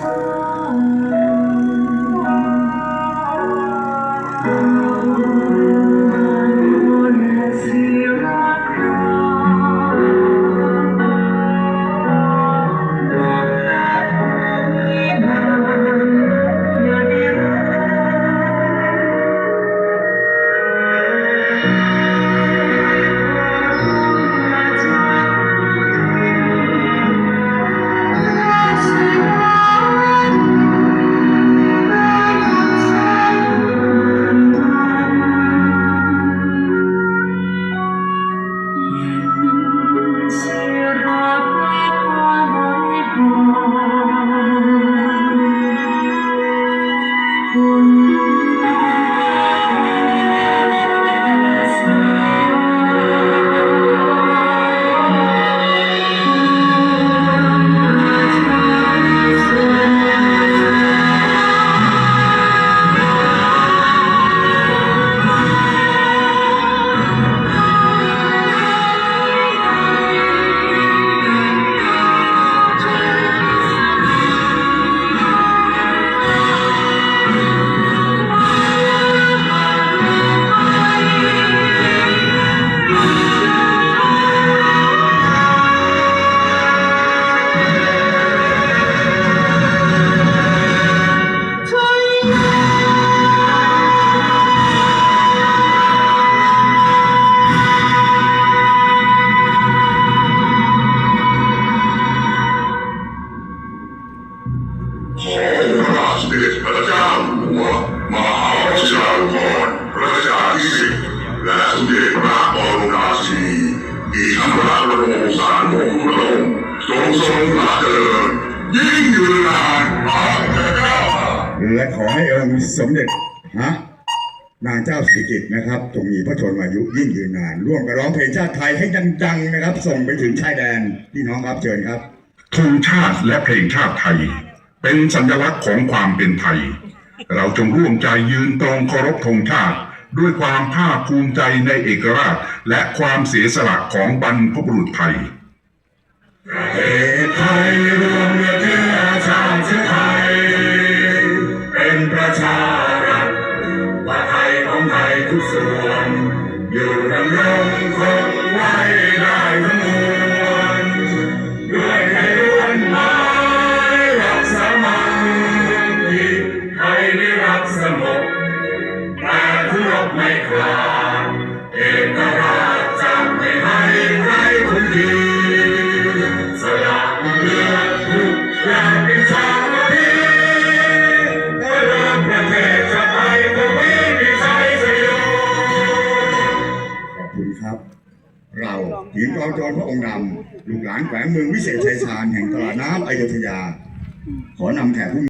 ข เด็จพระเจ้าหัวมหาวชิราลงกรณ์พระชาที่สิบและสมเด็จพระบรมราชินีอีกทั้งพระบรมโอษารของพระองค์ทรงทรงพระเจริญยิ่งยืนนานพระเจ้าและขอให้องค์สมเด็จฮะนางเจ้าสิริกิติ์นะครับจงมีพระชนมายุยิ่งยืนนาน ร่วมกันร้องเพลงชาติไทยให้ดังๆนะครับ ส่งไปถึงชายแดนพี่น้องครับเชิญครับธงชาติและเพลงชาติไทย เป็นสัญลักษณ์ของความเป็นไทย เราจงร่วมใจยืนตรงเคารพธงชาติ ด้วยความภาคภูมิใจในเอกราช และความเสียสละของบรรพบุรุษไทยเอกไทยรวมเรือเนื้อชาติเชื้อไทย เป็นประชารัฐว่าไทยของไทยทุกส่วน อยู่ดำรงค กองโจรพระองค์ดำลูกหลานแขวงเมืองวิเศษชัยชาญแห่งตลาดน้ำอยุธยา ขอนำแขกผู้